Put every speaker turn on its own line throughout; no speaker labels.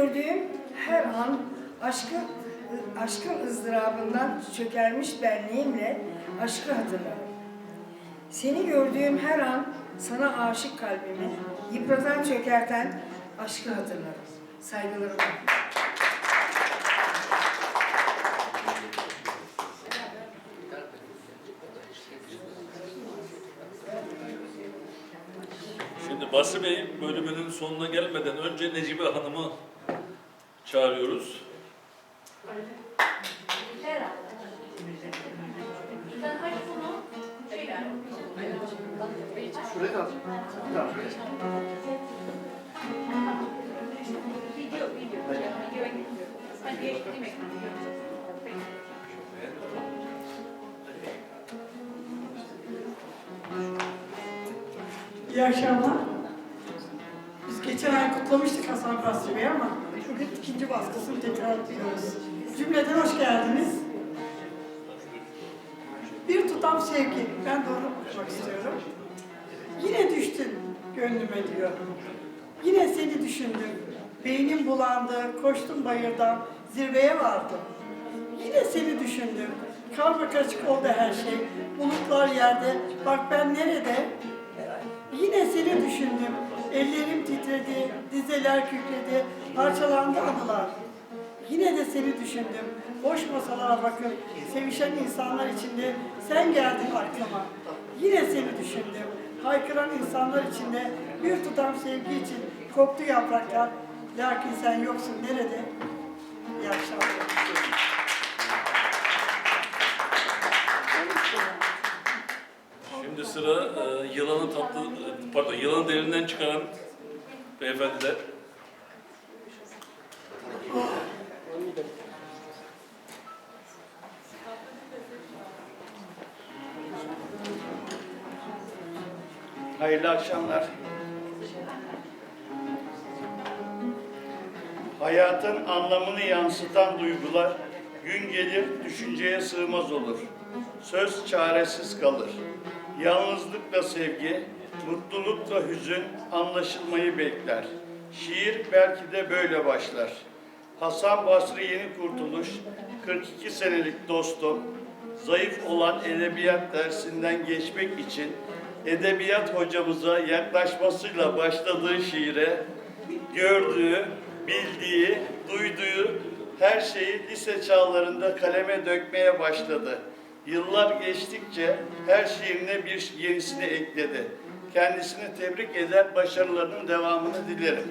gördüğüm her an aşkın, aşkın ızdırabından çökermiş benliğimle aşkı hatırlarım. Seni gördüğüm her an sana aşık kalbimi yıpratan çökerten aşkı hatırlarım. Saygılarımla.
Basri Bey bölümünün sonuna gelmeden önce Necibe Hanım'ı çağırıyoruz.
Şuraya kal. Tamam.
İyi akşamlar. Geçen ay kutlamıştık Hasan Basri Bey ama bugün ikinci baskısını tekrar ediyoruz. Cümleden hoş geldiniz. Bir tutam sevgi. Ben onu okumak istiyorum. Yine düştün gönlüme diyor. Yine seni düşündüm. Beynim bulandı, koştum bayırdan, zirveye vardım. Yine seni düşündüm. Karma karışık oldu her şey. Bulutlar yerde. Bak ben nerede? Yine seni düşündüm. Ellerim titredi, dizeler kükredi, parçalandı anılar. Yine de seni düşündüm. Boş masalara bakıp sevişen insanlar içinde sen geldin aklıma. Yine seni düşündüm. Haykıran insanlar içinde bir tutam sevgi için koptu yapraklar. Lakin sen yoksun nerede? İyi akşamlar.
Şimdi sıra e, yılanı tatlı, e, pardon yılanı derinden çıkaran beyefendiler.
Hayırlı akşamlar. Hayatın anlamını yansıtan duygular gün gelir düşünceye sığmaz olur. Söz çaresiz kalır. Yalnızlıkla sevgi, mutlulukla hüzün anlaşılmayı bekler. Şiir belki de böyle başlar. Hasan Basri Yeni Kurtuluş, 42 senelik dostum, zayıf olan edebiyat dersinden geçmek için edebiyat hocamıza yaklaşmasıyla başladığı şiire gördüğü, bildiği, duyduğu her şeyi lise çağlarında kaleme dökmeye başladı. Yıllar geçtikçe her şiirine bir yenisini ekledi. Kendisini tebrik eder, başarılarının devamını dilerim.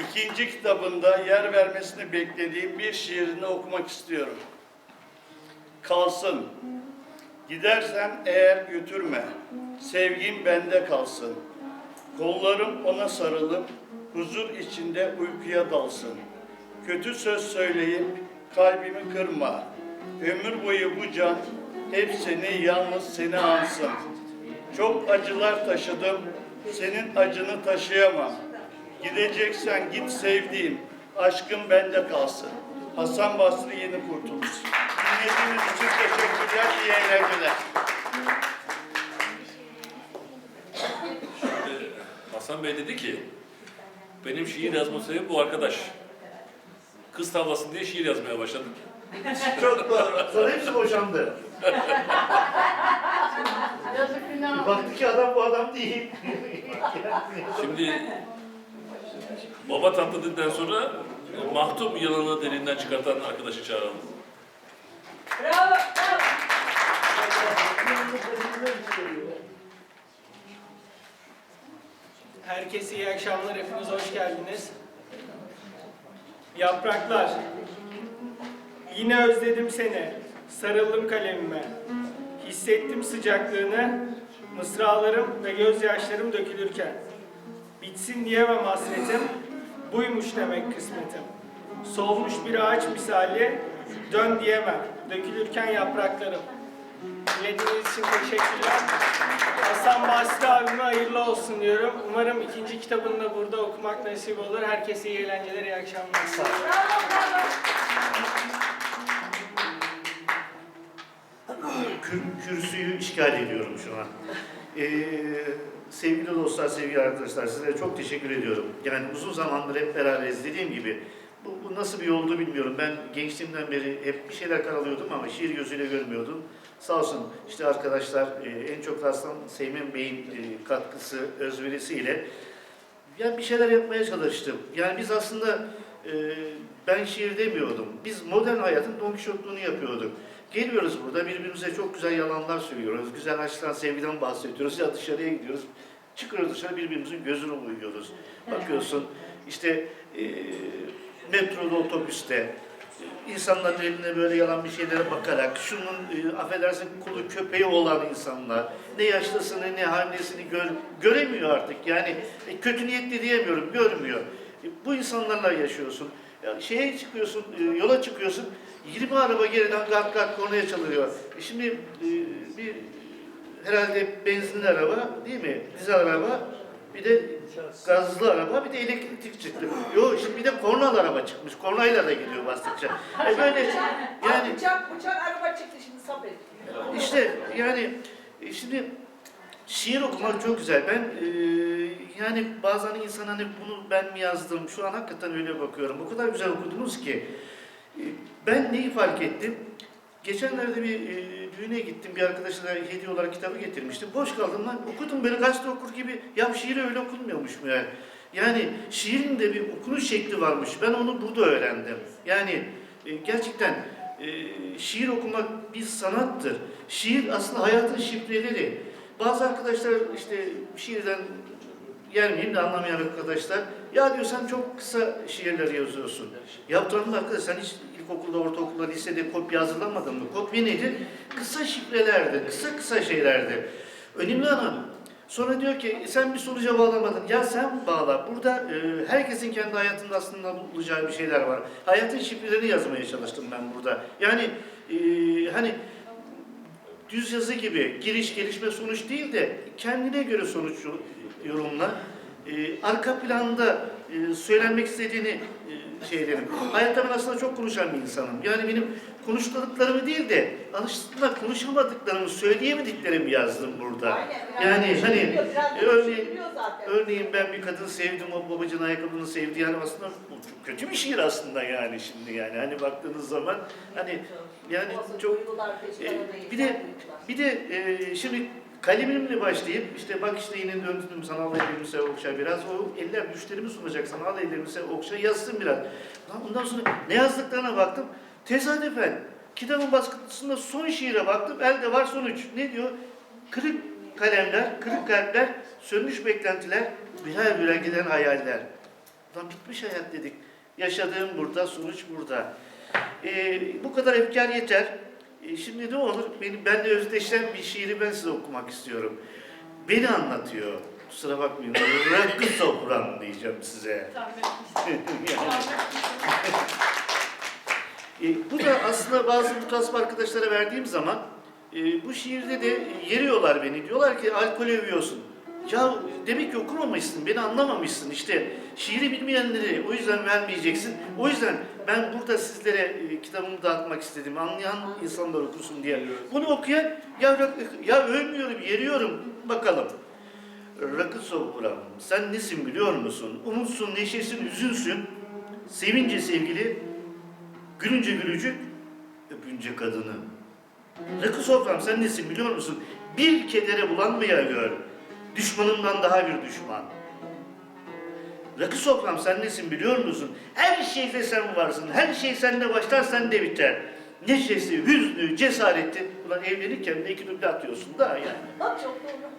İkinci kitabında yer vermesini beklediğim bir şiirini okumak istiyorum. Kalsın. Gidersen eğer götürme. Sevgin bende kalsın. Kollarım ona sarılıp huzur içinde uykuya dalsın. Kötü söz söyleyip kalbimi kırma. Ömür boyu bu can hep seni yalnız seni ansın. Çok acılar taşıdım, senin acını taşıyamam. Gideceksen git sevdiğim, aşkım bende kalsın. Hasan Basri Yeni Kurtuluş. Dinlediğiniz için teşekkürler, iyi eğlenceler.
Hasan Bey dedi ki, benim şiir yazma sebebi bu arkadaş. Kız tavlasın diye şiir yazmaya başladım.
Çok doğru. Sonra hepsi boşandı. Baktı ki adam bu adam değil.
Şimdi baba tatlı dedikten sonra e, mahtum yılanı derinden çıkartan arkadaşı çağıralım.
Herkese iyi akşamlar, hepiniz hoş geldiniz. Yapraklar, yine özledim seni, sarıldım kalemime. Hissettim sıcaklığını, mısralarım ve gözyaşlarım dökülürken. Bitsin diyemem hasretim, buymuş demek kısmetim. Solmuş bir ağaç misali, dön diyemem, dökülürken yapraklarım. Dinlediğiniz için teşekkürler. Hasan Basri abime hayırlı olsun diyorum. Umarım ikinci kitabını da burada okumak nasip olur. Herkese iyi eğlenceler, iyi akşamlar.
Kür, kürsüyü işgal ediyorum şu an. Ee, sevgili dostlar, sevgili arkadaşlar sizlere çok teşekkür ediyorum. Yani uzun zamandır hep beraberiz dediğim gibi. Bu, bu nasıl bir yoldu bilmiyorum. Ben gençliğimden beri hep bir şeyler karalıyordum ama şiir gözüyle görmüyordum. Sağ olsun işte arkadaşlar e, en çok da Aslan Seymen Bey'in e, katkısı, özverisiyle yani bir şeyler yapmaya çalıştım. Yani biz aslında e, ben şiir demiyordum. Biz modern hayatın Don Quixote'luğunu yapıyorduk. Geliyoruz burada birbirimize çok güzel yalanlar söylüyoruz. Güzel aşktan, sevgiden bahsediyoruz. Ya dışarıya gidiyoruz. Çıkıyoruz dışarı birbirimizin gözünü uyuyoruz. Bakıyorsun işte e, metroda, otobüste insanların eline böyle yalan bir şeylere bakarak, şunun e, affedersin kulu köpeği olan insanlar, ne yaşlısını ne hamlesini gör, göremiyor artık. Yani e, kötü niyetli diyemiyorum, görmüyor. E, bu insanlarla yaşıyorsun. Ya şeye çıkıyorsun, e, yola çıkıyorsun, 20 araba geriden kat kat kornaya çalıyor. E şimdi e, bir herhalde benzinli araba değil mi? Dizel araba, bir de gazlı araba, bir de elektrik çıktı. Yok şimdi bir de kornalı araba çıkmış. Kornayla da gidiyor bastıkça. E böyle yani
Bıçak, bıçak araba çıktı şimdi sabret.
işte yani e, şimdi şiir okumak çok güzel. Ben e, yani bazen insan hani bunu ben mi yazdım? Şu an hakikaten öyle bakıyorum. O kadar güzel okudunuz ki. E, ben neyi fark ettim? Geçenlerde bir e, düğüne gittim. Bir arkadaşına hediye olarak kitabı getirmiştim. Boş kaldım lan. Okudum böyle gazete okur gibi. Ya şiir öyle okunmuyormuş mu yani? Yani şiirin de bir okunuş şekli varmış. Ben onu burada öğrendim. Yani e, gerçekten e, şiir okumak bir sanattır. Şiir aslında hayatın şifreleri. Bazı arkadaşlar işte şiirden gelmeyeyim de anlamayan arkadaşlar. Ya diyor sen çok kısa şiirler yazıyorsun. Ya tamam da arkadaş sen hiç ilkokulda, ortaokulda, lisede kopya hazırlamadın mı? Kopya nedir? Kısa şifrelerdir, kısa kısa şeylerdir. Önemli olan Sonra diyor ki sen bir sonuca bağlamadın. Ya sen bağla. Burada e, herkesin kendi hayatında aslında bulacağı bir şeyler var. Hayatın şifrelerini yazmaya çalıştım ben burada. Yani e, hani düz yazı gibi giriş gelişme sonuç değil de kendine göre sonuç yorumla. E, arka planda e, söylenmek istediğini e, şeylerim. Hayatta ben aslında çok konuşan bir insanım. Yani benim konuşmadıklarımı değil de alıştığımda konuşamadıklarımı, söyleyemediklerimi yazdım burada.
Aynen.
Yani hani
Biliyor, biraz
e,
da
örneğin, örneğin ben bir kadın sevdim, o babacığın ayakkabını sevdi. Yani aslında bu çok kötü bir şiir aslında yani şimdi yani. Hani baktığınız zaman hani yani çok e, bir de bir de e, şimdi kalemimle başlayıp işte bak işte yine döndüm sanal ellerimize okşa biraz. O eller düşlerimi sunacak sanal ellerimize okşa yazsın biraz. Lan ondan sonra ne yazdıklarına baktım. Tesadüfen kitabın baskısında son şiire baktım. Elde var sonuç. Ne diyor? Kırık kalemler, kırık kalpler, sönmüş beklentiler, birer birer giden hayaller. Lan bitmiş hayat dedik. Yaşadığım burada, sonuç burada. Ee, bu kadar efkar yeter. Ee, şimdi ne olur? Benim benimle özdeşen bir şiiri ben size okumak istiyorum. Beni anlatıyor. Kusura bakmayın. Rakı sofram diyeceğim size. E, bu da aslında bazı mutasip arkadaşlara verdiğim zaman e, bu şiirde de yeriyorlar beni. Diyorlar ki alkol övüyorsun. Ya demek ki okumamışsın, beni anlamamışsın. İşte şiiri bilmeyenleri o yüzden vermeyeceksin. O yüzden ben burada sizlere e, kitabımı dağıtmak istedim. Anlayan insanlar okusun diye. Bunu okuyan ya, ya övmüyorum, yeriyorum. Bakalım. Rakı sofram, sen nesin biliyor musun? Umutsun, neşesin, üzünsün. Sevince sevgili, Gülünce gülücük, öpünce kadını. Rakı sofram sen nesin biliyor musun? Bir kedere bulanmaya gör. Düşmanımdan daha bir düşman. Rakı sofram sen nesin biliyor musun? Her şeyde sen varsın. Her şey sende başlar sende biter. Neşesi, hüznü, cesareti. Ulan evlenirken de iki duble atıyorsun da yani.
Bak çok doğru.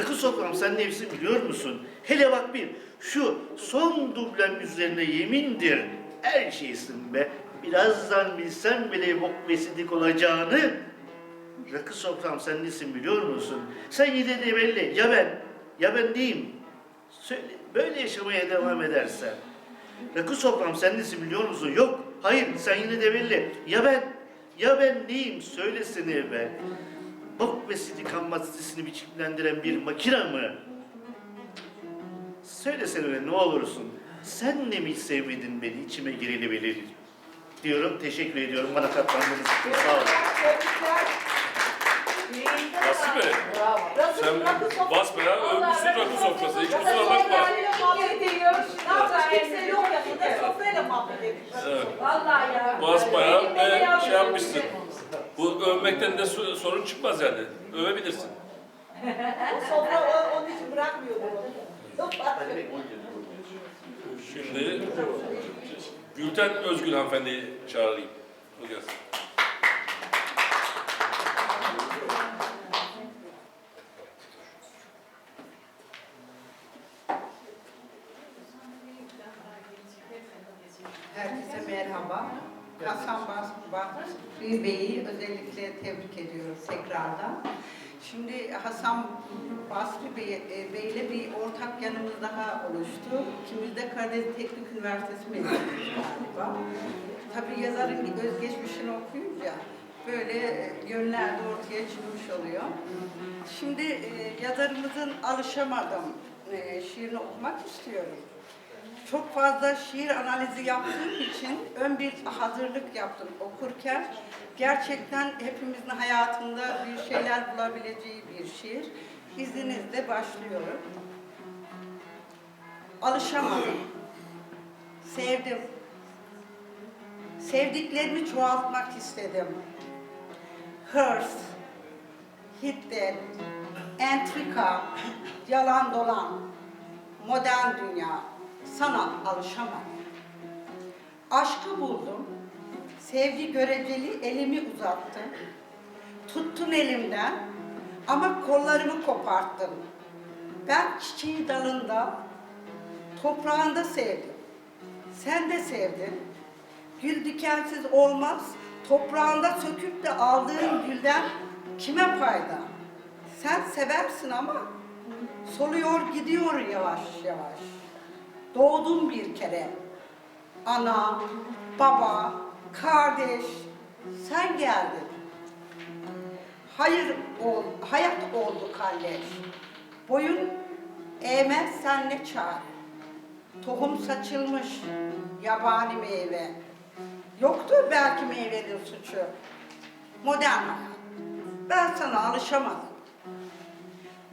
Rakı sofram sen nefsi biliyor musun? Hele bak bir, şu son dublem üzerine yemindir. Her şeysin be. Birazdan bilsem bile bok besidik olacağını. Rakı sofram sen nesin biliyor musun? Sen de belli. Ya ben? Ya ben neyim? Söyle, böyle yaşamaya devam edersen. Rakı sofram sen nesin biliyor musun? Yok. Hayır sen yine de belli. Ya ben? Ya ben neyim? Söylesene be. Bok ve silikon maddesini biçimlendiren bir makina mı? Söylesene öyle ne olursun. Sen de mi sevmedin beni içime gireli belirli? Diyorum, teşekkür ediyorum bana katıldığınız için. Sağ olun.
Basri Bey,
Rakı-
sen
rakı sofrası.
basbayağı övmüşsün rakı sofrası. Hiç kusura bakma.
Sofrayla muhabbet ediyoruz. Ne yapacağız? Kimse yok yanında. Sofrayla muhabbet ediyoruz.
Evet.
Vallahi ya.
Basbayağı
Benim de
ve şey yapmışsın. Bu övmekten de su- sorun çıkmaz yani. Övebilirsin.
O sofra o- onun için bırakmıyordu onu.
Şimdi Gülten Özgül hanımefendiyi çağırayım. O gelsin.
Herkese merhaba. Hasan Bas Basri Bey'i özellikle tebrik ediyoruz tekrardan. Şimdi Hasan Basri Bey, e, Bey'le bir ortak yanımız daha oluştu. İkimiz de Karadeniz Teknik Üniversitesi mezunuyuz galiba. Tabii yazarın özgeçmişini okuyunca böyle yönler de ortaya çıkmış oluyor. Şimdi e, yazarımızın alışamadım e, şiirini okumak istiyorum. Çok fazla şiir analizi yaptığım için ön bir hazırlık yaptım okurken. Gerçekten hepimizin hayatında bir şeyler bulabileceği bir şiir. İzninizle başlıyorum. Alışamadım. Sevdim. Sevdiklerimi çoğaltmak istedim. Hırs, hiddet, entrika, yalan dolan, modern dünya, sana alışamam. Aşkı buldum, sevgi göreceli elimi uzattım. Tuttun elimden ama kollarımı koparttın. Ben çiçeği dalında, toprağında sevdim. Sen de sevdin. Gül dikensiz olmaz, toprağında söküp de aldığın gülden kime fayda? Sen seversin ama soluyor gidiyor yavaş yavaş. Doğdum bir kere. Ana, baba, kardeş, sen geldin. Hayır ol, hayat oldu kalleş. Boyun eğmez sen ne çare. Tohum saçılmış, yabani meyve. Yoktur belki meyvenin suçu. Modern. Ben sana alışamadım.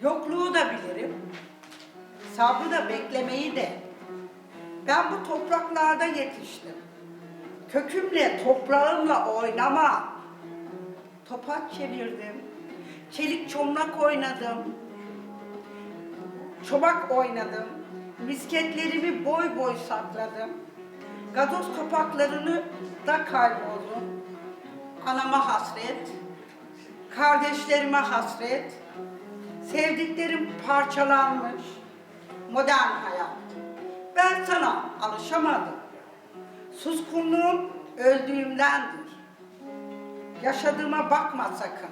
Yokluğu da bilirim. Sabrı da beklemeyi de. Ben bu topraklarda yetiştim. Kökümle, toprağımla oynama. Topaç çevirdim. Çelik çomlak oynadım. Çomak oynadım. Misketlerimi boy boy sakladım. Gazoz kapaklarını da kayboldum. Anama hasret, kardeşlerime hasret, sevdiklerim parçalanmış. Modern hayat. Ben sana alışamadım. Suskunluğum öldüğümdendir. Yaşadığıma bakma sakın.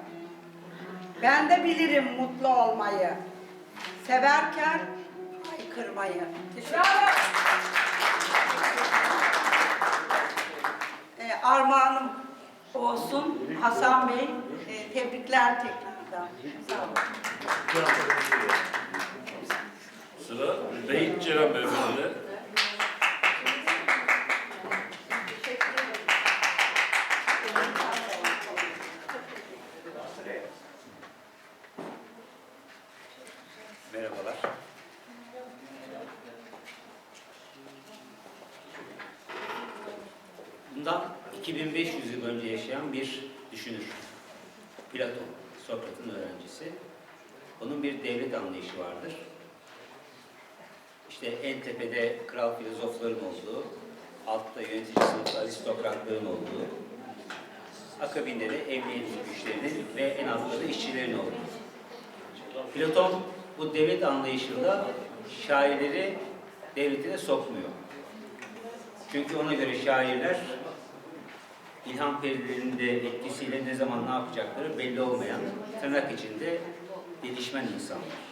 Ben de bilirim mutlu olmayı. Severken haykırmayı. Teşekkür. Ee, armağanım olsun Hasan Bey. Ee, tebrikler tekrardan. Sağ olun.
Sıra Beyit Ceren Beyefendi'de.
Merhabalar. Bundan 2500 yıl önce yaşayan bir düşünür. Platon, Sokrat'ın öğrencisi. Onun bir devlet anlayışı vardır. İşte en tepede kral filozofların olduğu, altta yönetici sınıfta aristokratların olduğu, akabinde de emniyet güçlerinin ve en altta da işçilerin olduğu. Platon bu devlet anlayışında şairleri devletine sokmuyor. Çünkü ona göre şairler ilham perilerinin de etkisiyle ne zaman ne yapacakları belli olmayan, tırnak içinde gelişmen insanlar.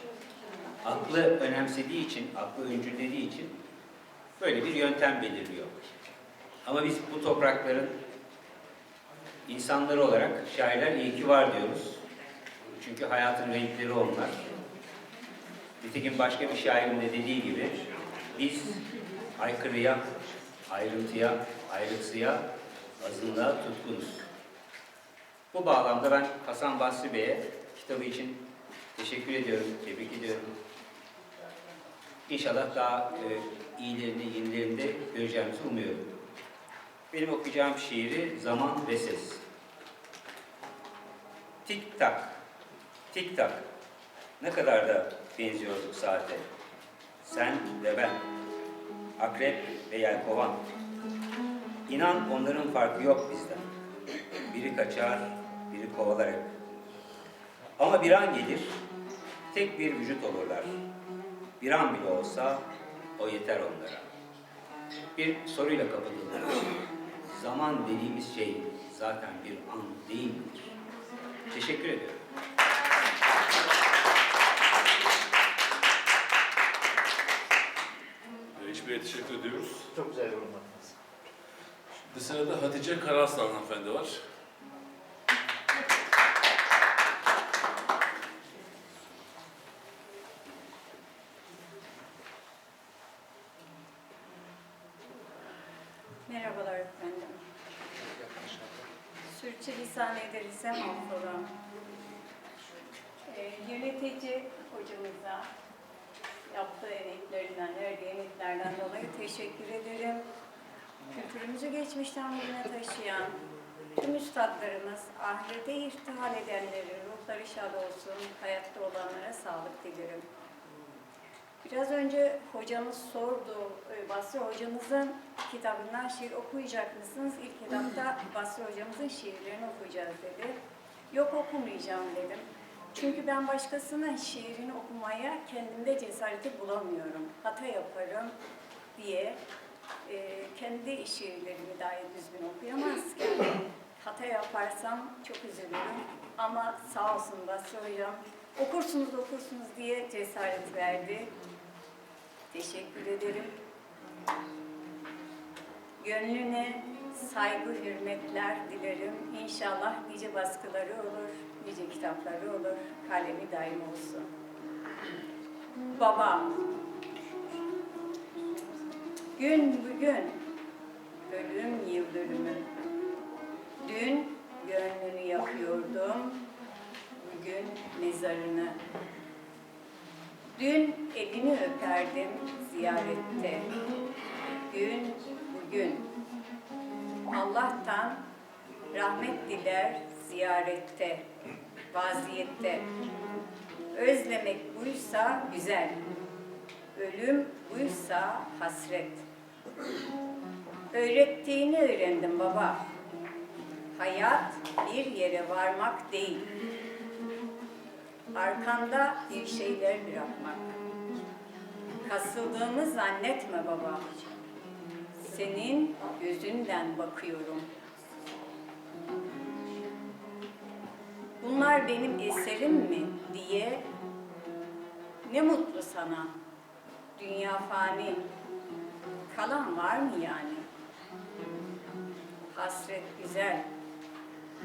Aklı önemsediği için, aklı öncüllediği için böyle bir yöntem belirliyor. Ama biz bu toprakların insanları olarak şairler iyi ki var diyoruz. Çünkü hayatın renkleri onlar. Nitekim başka bir şairin de dediği gibi biz aykırıya, ayrıntıya, ayrıksıya, azınlığa tutkunuz. Bu bağlamda ben Hasan Basri Bey'e kitabı için teşekkür ediyorum, tebrik ediyorum. İnşallah daha e, iyilerini, yenilerini de göreceğimizi umuyorum. Benim okuyacağım şiiri Zaman ve Ses. Tik tak, tik tak. Ne kadar da benziyorduk saate. Sen ve ben. Akrep ve yelkovan. İnan onların farkı yok bizden. Biri kaçar, biri kovalar hep. Ama bir an gelir, tek bir vücut olurlar. Bir an bile olsa o yeter onlara. Bir soruyla kapatılır. Zaman dediğimiz şey zaten bir an değil midir? Teşekkür ediyorum.
Reis Bey'e teşekkür ediyoruz.
Çok güzel yorumladınız.
Şimdi sırada Hatice Karaslan hanımefendi var.
Sürçülisan edersem affola. Ee, yönetici hocamıza yaptığı emeklerinden, verdiği emeklerden dolayı teşekkür ederim. Kültürümüzü geçmişten bugüne taşıyan tüm üstadlarımız, ahirete irtihal edenlerin ruhları şad olsun, hayatta olanlara sağlık dilerim. Biraz önce hocamız sordu, e, Basri hocamızın kitabından şiir okuyacak mısınız? İlk etapta Basri hocamızın şiirlerini okuyacağız dedi. Yok okumayacağım dedim. Çünkü ben başkasının şiirini okumaya kendimde cesareti bulamıyorum. Hata yaparım diye e, kendi şiirlerimi dahi düzgün okuyamazken hata yaparsam çok üzülürüm. Ama sağ olsun Basri hocam okursunuz okursunuz diye cesaret verdi. Teşekkür ederim. Gönlüne saygı, hürmetler dilerim. İnşallah nice baskıları olur, nice kitapları olur. Kalemi daim olsun. Baba, gün bugün, ölüm yıl. Dün gönlünü yakıyordum, bugün mezarını. Dün elini öperdim ziyarette. Gün bugün. Allah'tan rahmet diler ziyarette, vaziyette. Özlemek buysa güzel, ölüm buysa hasret. Öğrettiğini öğrendim baba. Hayat bir yere varmak değil, arkanda bir şeyler bırakmak. Kasıldığımı zannetme baba. Senin gözünden bakıyorum. Bunlar benim eserim mi diye ne mutlu sana. Dünya fani. Kalan var mı yani? Hasret güzel.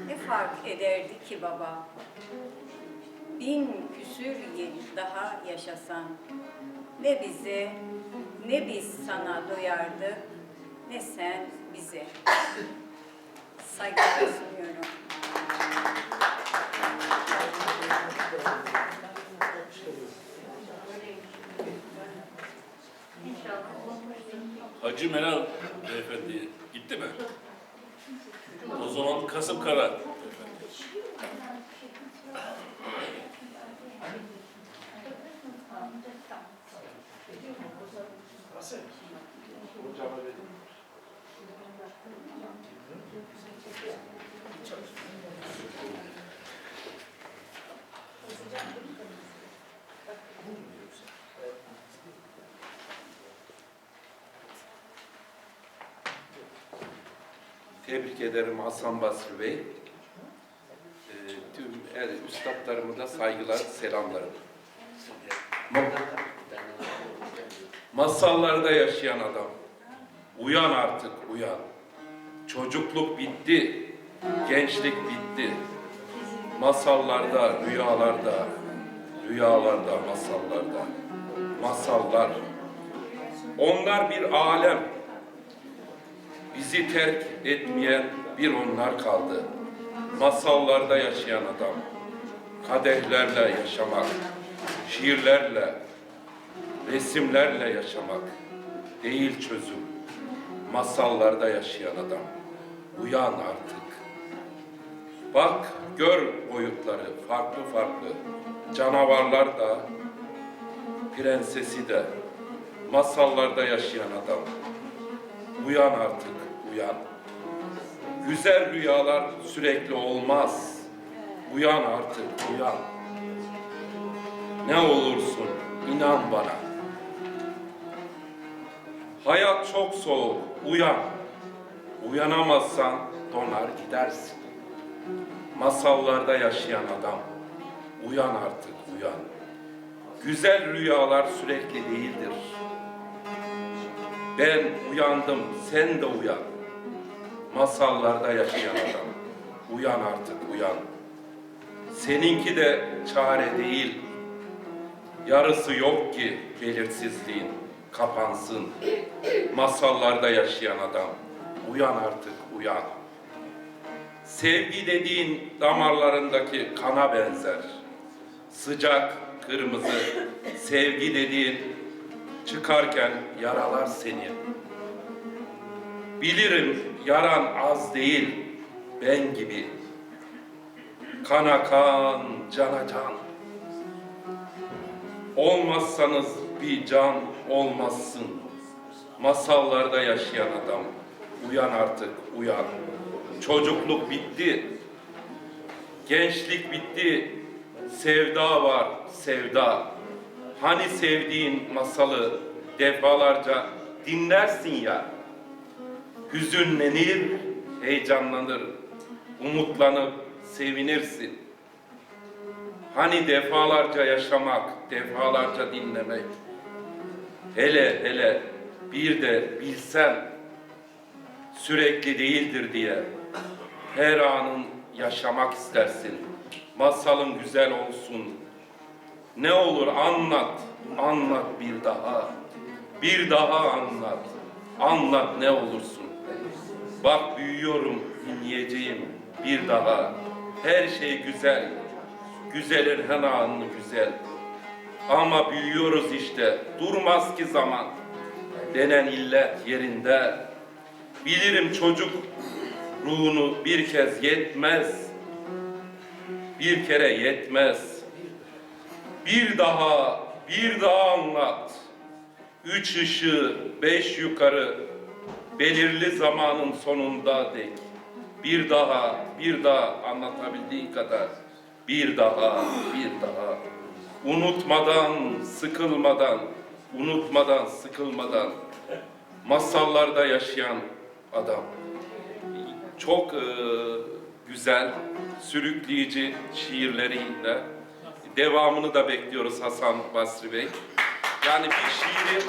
Ne fark ederdi ki baba? Bin küsür yıl daha yaşasan ne bize ne biz sana doyardık ne sen bize. Saygılar sunuyorum.
Hacı Meral beyefendi gitti mi? O zaman Kasım Kara
Tebrik ederim Hasan Basri Bey. Ee, tüm er, üstadlarıma da saygılar, selamlarım. Ma- Masallarda yaşayan adam. Uyan artık, uyan. Çocukluk bitti, gençlik bitti. Masallarda, rüyalarda, rüyalarda, masallarda. Masallar. Onlar bir alem. Bizi terk etmeyen bir onlar kaldı. Masallarda yaşayan adam. kadehlerle yaşamak, şiirlerle, resimlerle yaşamak değil çözüm. Masallarda yaşayan adam. Uyan artık. Bak, gör boyutları farklı farklı. Canavarlar da, prensesi de, masallarda yaşayan adam. Uyan artık, uyan. Güzel rüyalar sürekli olmaz. Uyan artık, uyan. Ne olursun, inan bana. Hayat çok soğuk, uyan. Uyanamazsan donar gidersin. Masallarda yaşayan adam, uyan artık, uyan. Güzel rüyalar sürekli değildir. Ben uyandım, sen de uyan. Masallarda yaşayan adam, uyan artık, uyan. Seninki de çare değil. Yarısı yok ki belirsizliğin kapansın. Masallarda yaşayan adam, uyan artık, uyan. Sevgi dediğin damarlarındaki kana benzer. Sıcak, kırmızı, sevgi dediğin çıkarken yaralar seni. Bilirim yaran az değil, ben gibi. Kana kan, cana can. Olmazsanız bir can olmazsın. Masallarda yaşayan adam. Uyan artık, uyan. Çocukluk bitti. Gençlik bitti. Sevda var, sevda. Hani sevdiğin masalı defalarca dinlersin ya. Hüzünlenir, heyecanlanır, umutlanıp sevinirsin. Hani defalarca yaşamak, defalarca dinlemek. Hele hele bir de bilsem sürekli değildir diye her anın yaşamak istersin. Masalın güzel olsun. Ne olur anlat, anlat bir daha. Bir daha anlat. Anlat ne olursun. Bak büyüyorum, dinleyeceğim bir daha. Her şey güzel. Güzelin her anı güzel. Ama büyüyoruz işte. Durmaz ki zaman. Denen illet yerinde. Bilirim çocuk ruhunu bir kez yetmez. Bir kere yetmez. Bir daha, bir daha anlat. Üç ışığı, beş yukarı, belirli zamanın sonunda dek. Bir daha, bir daha anlatabildiğin kadar. Bir daha, bir daha. Unutmadan, sıkılmadan, unutmadan, sıkılmadan. Masallarda yaşayan adam. Çok e, güzel, sürükleyici şiirleriyle. Devamını da bekliyoruz Hasan Basri Bey. Yani bir şiiri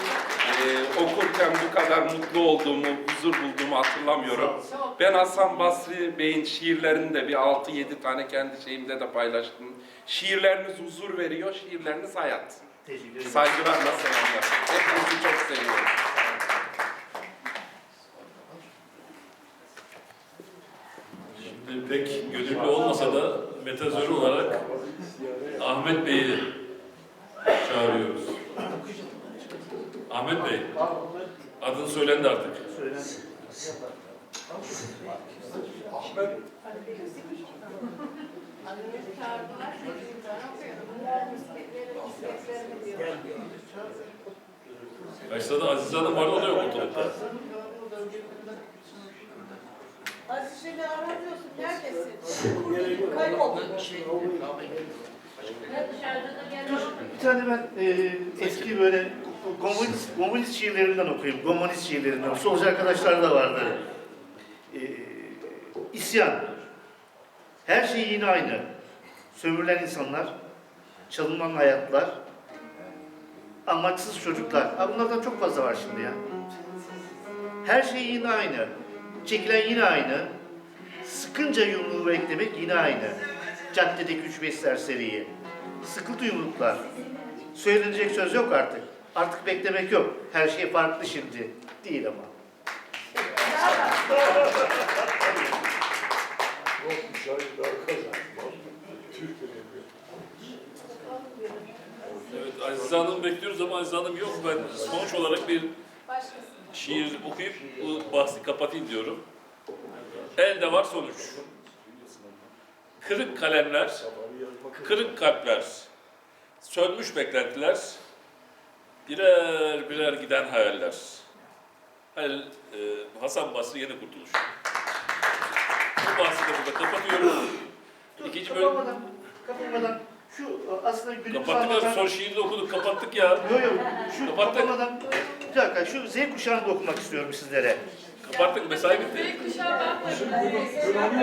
e, okurken bu kadar mutlu olduğumu, huzur bulduğumu hatırlamıyorum. Ben Hasan Basri Bey'in şiirlerini de bir 6-7 tane kendi şeyimde de paylaştım. Şiirleriniz huzur veriyor, şiirleriniz hayat. Saygılarla selamlar. Hepinizi çok seviyorum.
Şimdi pek gönüllü olmasa da metazörü olarak Ahmet Bey'i çağırıyoruz. Ahmet Bey, adın söylendi artık. Başta da Azize Hanım vardı, o da yok ortalıkta.
Aziz seni aramıyorsun. Neredesin? Kayboldun.
Bir tane ben e, eski böyle komünist, komünist şiirlerinden okuyayım. Komünist şiirlerinden. Solcu arkadaşlar da vardı. E, isyan. Her şey yine aynı. Sömürülen insanlar, çalınan hayatlar, amaçsız çocuklar. Ha, bunlardan çok fazla var şimdi ya. Her şey yine aynı. Çekilen yine aynı. Sıkınca yumruğu beklemek yine aynı. Caddedeki üç beş serseriyi. Sıkıntı yumruklar. Söylenecek söz yok artık. Artık beklemek yok. Her şey farklı şimdi. Değil ama.
Evet, Azize Hanım bekliyoruz ama Azize Hanım yok. Ben sonuç olarak bir şiir okuyup bu bahsi kapatayım diyorum. Elde var sonuç. Kırık kalemler, kırık kalpler, sönmüş beklentiler, birer birer giden hayaller. Halil, e, Hasan Basri yeni kurtuluş. Bu bahsi de burada kapatıyorum.
Dur,
İkinci bölüm.
kapamadan, kapamadan şu aslında günümüz
Kapattık abi,
anlatan...
son şiiri de okuduk, kapattık ya.
Yok yok, şu
Kapattık.
kapamadan... Bir dakika, şu Z kuşağını da okumak istiyorum sizlere.
Kapattık, mesai bitti.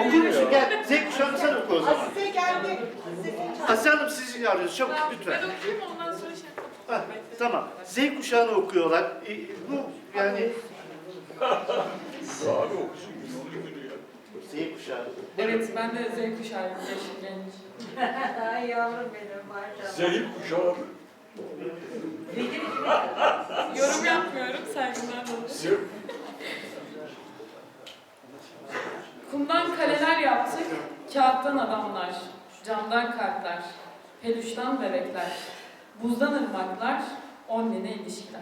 Okur musun? Gel, Z kuşağını sen oku o zaman.
Azize geldi.
Asiye Hanım sizi arıyoruz, çabuk lütfen.
Ben okuyayım ondan sonra şey
Ha, tamam, Z kuşağını okuyorlar. E, bu yani... Z kuşağı.
Evet, ben de Z kuşağıyım, yaşım genç.
Ay yavrum benim maşallah.
Zehir kuşağı.
Yorum yapmıyorum, saygılar dolayı. Kumdan kaleler yaptık, kağıttan adamlar, camdan kalpler, peluştan bebekler, buzdan ırmaklar, online ilişkiler.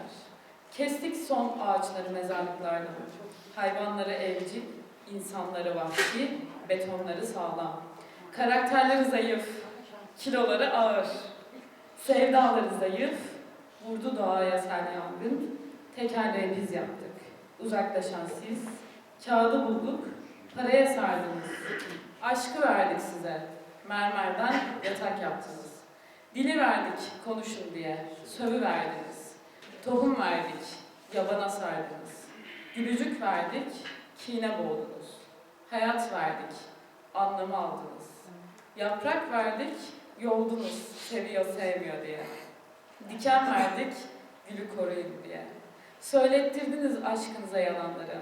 Kestik son ağaçları mezarlıklardan, hayvanları evcil, insanları vahşi, betonları sağlam. Karakterleri zayıf, kiloları ağır, sevdaları zayıf, vurdu doğaya sel yangın, tekerleği biz yaptık. Uzaklaşan siz, kağıdı bulduk, paraya sardınız. Aşkı verdik size, mermerden yatak yaptınız. Dili verdik konuşun diye, sövü verdiniz. Tohum verdik, yabana sardınız. Gülücük verdik, kine boğdunuz. Hayat verdik, anlamı aldınız. Yaprak verdik, yoldunuz, seviyor sevmiyor diye. Diken verdik, gülü koruyun diye. Söylettirdiniz aşkınıza yalanları.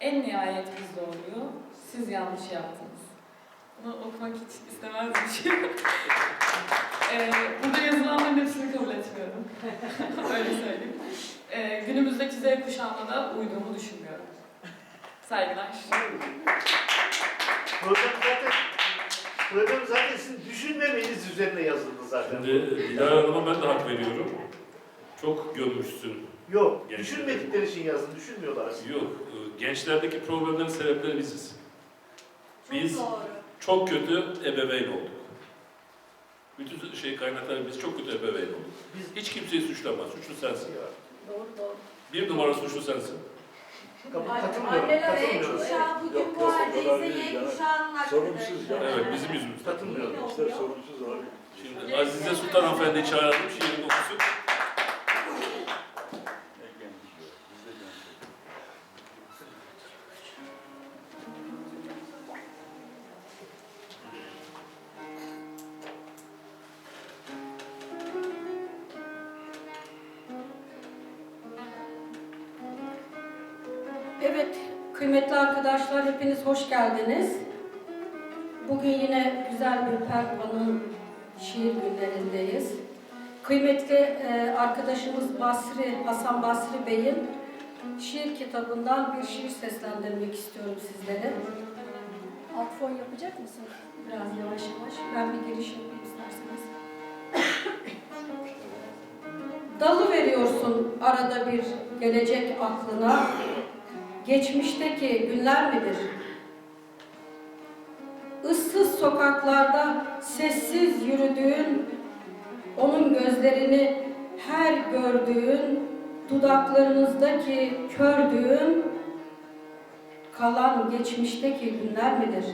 En nihayet biz doğruyu, siz yanlış yaptınız. Bunu okumak hiç istemezdim. ee, burada yazılanların hepsini kabul etmiyorum. Öyle söyleyeyim. Ee, günümüzdeki Z kuşağına da uyduğumu düşünmüyorum. Saygılar.
Program zaten, program zaten sizin düşünmemeniz üzerine yazıldı zaten.
Şimdi Dilara Hanım'a ben de hak veriyorum. Çok gömmüşsün.
Yok,
Gençler.
düşünmedikleri için yazın, düşünmüyorlar aslında.
Yok, e, gençlerdeki problemlerin sebepleri biziz. Biz
Çok doğru.
çok kötü ebeveyn olduk. Bütün şey kaynakları biz çok kötü ebeveyn olduk. Hiç kimseyi suçlama, suçlu sensin.
Doğru doğru.
Bir numara suçlu sensin.
Kap- Katılmıyorum,
Anneler Y
katılmıyorum.
kuşağı bugün bu haldeyse Y kuşağının hakkıdır.
Evet, bizim yüzümüzden.
Katılmıyorum.
Şimdi Azize Sultan Hanımefendi'yi çağıralım, şiirini okusun.
Evet, kıymetli arkadaşlar hepiniz hoş geldiniz. Bugün yine güzel bir Perpa'nın şiir günlerindeyiz. Kıymetli e, arkadaşımız Basri, Hasan Basri Bey'in şiir kitabından bir şiir seslendirmek istiyorum sizlere. Alt fon yapacak mısın? Biraz yavaş yavaş. Ben bir giriş yapayım isterseniz. Dalı veriyorsun arada bir gelecek aklına. Geçmişteki günler midir? Issız sokaklarda sessiz yürüdüğün, onun gözlerini her gördüğün, dudaklarınızdaki kördüğün, kalan geçmişteki günler midir?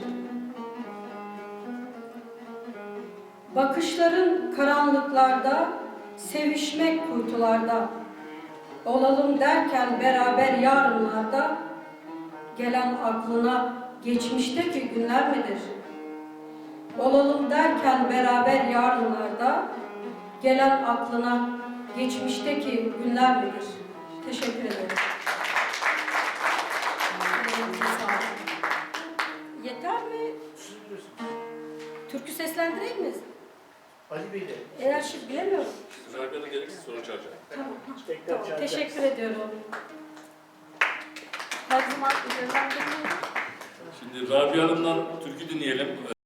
Bakışların karanlıklarda, sevişmek kuytularda, olalım derken beraber yarınlarda, gelen aklına geçmişteki günler midir? Olalım derken beraber yarınlarda, gelen aklına geçmişteki günler midir? Teşekkür ederim. Yeter mi? Türkü seslendireyim mi?
Ali Bey de.
Eğer şimdi bilemiyorum.
Rabia'da gerekirse soru çağıracağım.
Tamam. tamam. Teşekkür ediyorum.
Şimdi Rabia Hanım'dan türkü dinleyelim.